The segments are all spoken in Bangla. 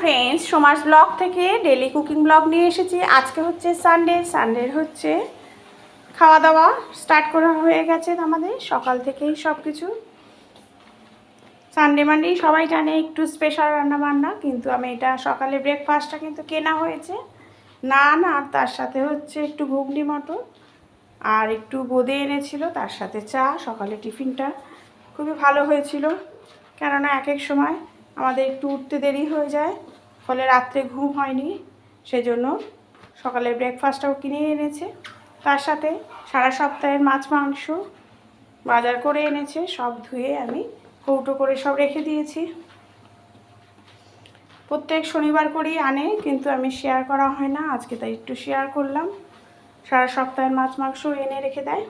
ফ্রেন্ডস সমাজ ব্লগ থেকে ডেলি কুকিং ব্লগ নিয়ে এসেছি। আজকে হচ্ছে সানডে সানডের হচ্ছে খাওয়া দাওয়া স্টার্ট করা হয়ে গেছে আমাদের। সকাল থেকেই সব কিছু সানডে মানডেই সবাই জানে একটু স্পেশাল রান্না বান্না কিন্তু আমি এটা সকালে ব্রেকফাস্টটা কিন্তু কেনা হয়েছে। না আর তার সাথে হচ্ছে একটু ঘুগনি মটর আর একটু বোঁদে এনেছিল, তার সাথে চা, সকালে টিফিনটা। খুবই ভালো হয়েছিল, কেননা এক এক সময় আমাদের একটু উঠতে দেরি হয়ে যায়, ফলে রাত্রে ঘুম হয়নি। সেজন্য সকালে ব্রেকফাস্টটাও কিনে এনেছে। তার সাথে সারা সপ্তাহের মাছ মাংস বাজার করে এনেছে। সব ধুয়ে আমি কৌটো করে সব রেখে দিয়েছি। প্রত্যেক শনিবার করেই আনে, কিন্তু আমি শেয়ার করা হয় না। আজকে তাই একটু শেয়ার করলাম। সারা সপ্তাহের মাছ মাংস এনে রেখে দেয়।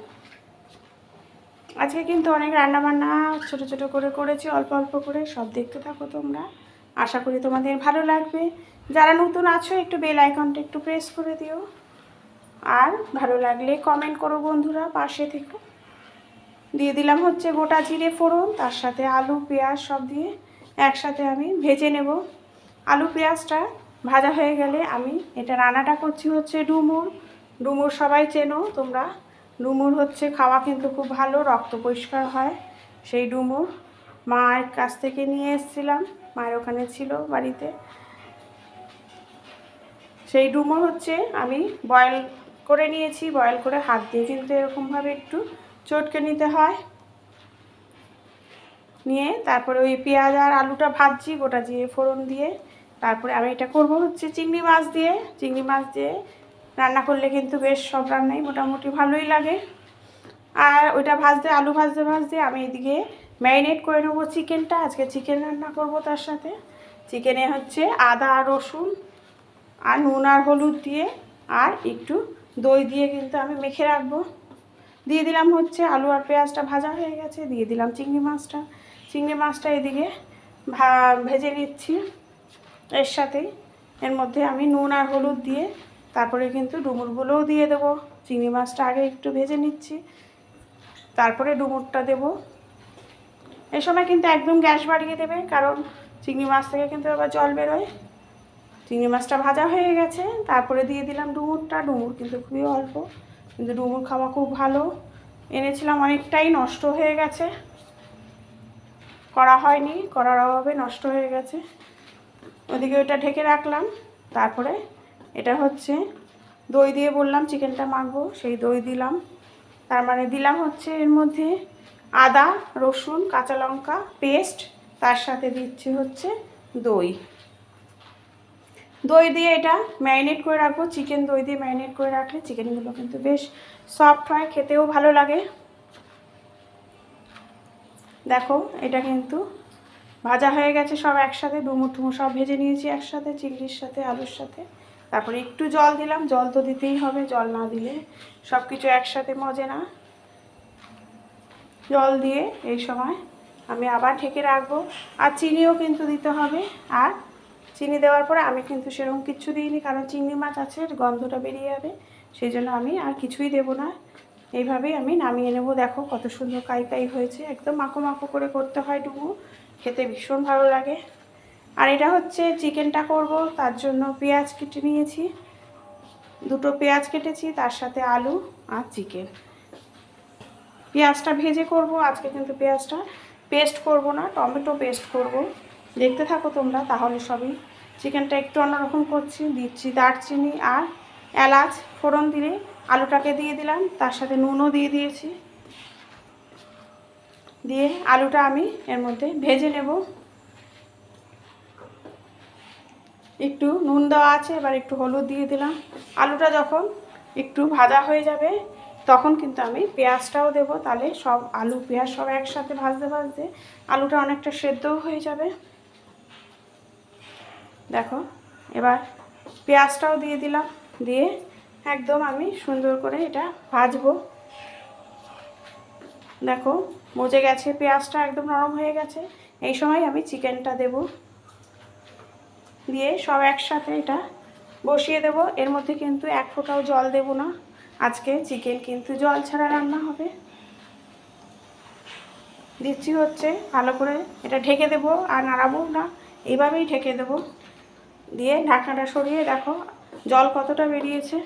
আজকে কিন্তু অনেক রান্নাবান্না ছোট ছোট করে করেছি, অল্প অল্প করে, সব দেখতে থাকো তোমরা। আশা করি তোমাদের ভালো লাগবে। যারা নতুন আছো, একটু বেল আইকনটা একটু প্রেস করে দিও। আর ভালো লাগলে কমেন্ট করো বন্ধুরা, পাশে থেকে। দিয়ে দিলাম হচ্ছে গোটা জিরে ফোড়ন, তার সাথে আলু, পেঁয়াজ সব দিয়ে একসাথে আমি ভেজে নেব। আলু, পেঁয়াজটা ভাজা হয়ে গেলে আমি এটা রান্নাটা করছি হচ্ছে ডুমুর। ডুমুর সবাই চেনো, তোমরা ডুমুর হচ্ছে, খাওয়া কিন্তু খুব ভালো, রক্ত পরিষ্কার হয় সেই ডুমুর। মায়ের কাছ থেকে নিয়ে এসেছিলাম, মায়ের ওখানে ছিল বাড়িতে। সেই ডুমুর হচ্ছে, আমি বয়েল করে নিয়েছি বয়েল করে হাত দিয়ে কিন্তু এরকমভাবে একটু চটকে নিতে হয়। নিয়ে তারপরে ওই পেঁয়াজ আর আলুটা ভাজছি, গোটা জিরে ফোড়ন দিয়ে। তারপরে আমি এটা করব হচ্ছে চিংড়ি মাছ দিয়ে। চিংড়ি মাছ দিয়ে রান্না করলে কিন্তু বেশ সব রান্নাই মোটামুটি ভালোই লাগে। আর ওইটা ভাজতে, আলু ভাজতে ভাজতে আমি এদিকে ম্যারিনেট করে নেব চিকেনটা। আজকে চিকেন রান্না করব তার সাথে। চিকেনে হচ্ছে আদা, রসুন আর নুন আর হলুদ দিয়ে আর একটু দই দিয়ে কিন্তু আমি মেখে রাখব। দিয়ে দিলাম হচ্ছে আলু আর পেঁয়াজটা ভাজা হয়ে গেছে। দিয়ে দিলাম চিংড়ি মাছটা। চিংড়ি মাছটা এদিকে ভা, ভেজে নিচ্ছি। এর সাথেই এর মধ্যে আমি নুন আর হলুদ দিয়ে তারপরে কিন্তু ডুমুরগুলোও দিয়ে দেবো। চিংড়ি মাছটা আগে একটু ভেজে নিচ্ছি। তারপরে ডুমুরটা দেব। এই সময় কিন্তু একদম গ্যাস বাড়িয়ে দেবে, কারণ চিংড়ি মাছ থেকে কিন্তু আবার জল বেরোয়। চিংড়ি মাছটা ভাজা হয়ে গেছে, তারপরে দিয়ে দিলাম ডুমুরটা। ডুমুর কিন্তু খুবই অল্প, কিন্তু ডুমুর খাওয়া খুব ভালো। এনেছিলাম অনেকটাই, নষ্ট হয়ে গেছে। করা হয়নি, করার অভাবে নষ্ট হয়ে গেছে। ওদিকে ওটা ঢেকে রাখলাম, তারপরে এটা হচ্ছে দই দিয়ে বললাম, চিকেনটা মাখবো, সেই দই দিলাম। তার মানে দিলাম হচ্ছে এর মধ্যে আদা, রসুন, কাঁচা লঙ্কা, পেস্ট, তার সাথে দিচ্ছি হচ্ছে দই। দই দিয়ে এটা ম্যারিনেট করে রাখব। চিকেন দই দিয়ে ম্যারিনেট করে রাখলে চিকেনগুলো কিন্তু বেশ সফট হয়, খেতেও ভালো লাগে। দেখো, এটা কিন্তু ভাজা হয়ে গেছে সব একসাথে, ডুমুর টুমুর সব ভেজে নিয়েছি একসাথে, চিংড়ির সাথে, আলুর সাথে। তারপরে একটু জল দিলাম, জল তো দিতেই হবে, জল না দিলে সব কিছু একসাথে মজে না। জল দিয়ে এই সময় আমি আবার ঢেকে রাখব। আর চিনিও কিন্তু দিতে হবে। আর চিনি দেওয়ার পরে আমি কিন্তু সেরকম কিচ্ছু দিইনি, কারণ চিংড়ি মাছ আছে গন্ধটা বেরিয়ে যাবে। সেই জন্য আমি আর কিছুই দেবো না। এইভাবেই আমি নামিয়ে নেব। দেখো কত সুন্দর কাই কাই হয়েছে। একদম মাখো মাখো করে করতে হয় ডুবো খেতে ভীষণ ভালো লাগে। আর এটা হচ্ছে চিকেনটা করব, তার জন্য পেঁয়াজ কেটে নিয়েছি। দুটো পেঁয়াজ কেটেছি, তার সাথে আলু আর চিকেন। পেঁয়াজটা ভেজে করব, আজকে কিন্তু পেঁয়াজটা পেস্ট করব না, টমেটো পেস্ট করব। দেখতে থাকো তোমরা, তাহলে সবই। চিকেনটা একটু অন্যরকম করছি, দিচ্ছি দারচিনি আর এলাচ ফোড়ন দিলে আলুটাকে দিয়ে দিলাম, তার সাথে নুনও দিয়ে দিয়েছি। দিয়ে আলুটা আমি এর মধ্যে ভেজে নেব। একটু নুন দেওয়া আছে, এবার একটু হলুদ দিয়ে দিলাম। আলুটা যখন একটু ভাজা হয়ে যাবে, তখন কিন্তু আমি পেঁয়াজটাও দেবো। তাহলে সব আলু, পেঁয়াজ সব একসাথে ভাজতে ভাজতে আলুটা অনেকটা সেদ্ধও হয়ে যাবে। দেখো, এবার পেঁয়াজটাও দিয়ে দিলাম। দিয়ে একদম আমি সুন্দর করে এটা ভাজবো। দেখো, মজে গেছে, পেঁয়াজটা একদম নরম হয়ে গেছে। এই সময় আমি চিকেনটা দেব। দিয়ে সব একসাথে এটা বসিয়ে দেব। এর মধ্যে কিন্তু এক ফোঁটাও জল দেব না। আজকে চিকেন কিন্তু জল ছাড়া রান্না হবে। দিচ্ছি হচ্ছে ভালো করে এটা ঢেকে দেব আর নাড়াবো না। এইভাবেই ঢেকে দেব। দিয়ে ঢাকনাটা সরিয়ে দেখো জল কতটা বেরিয়েছে।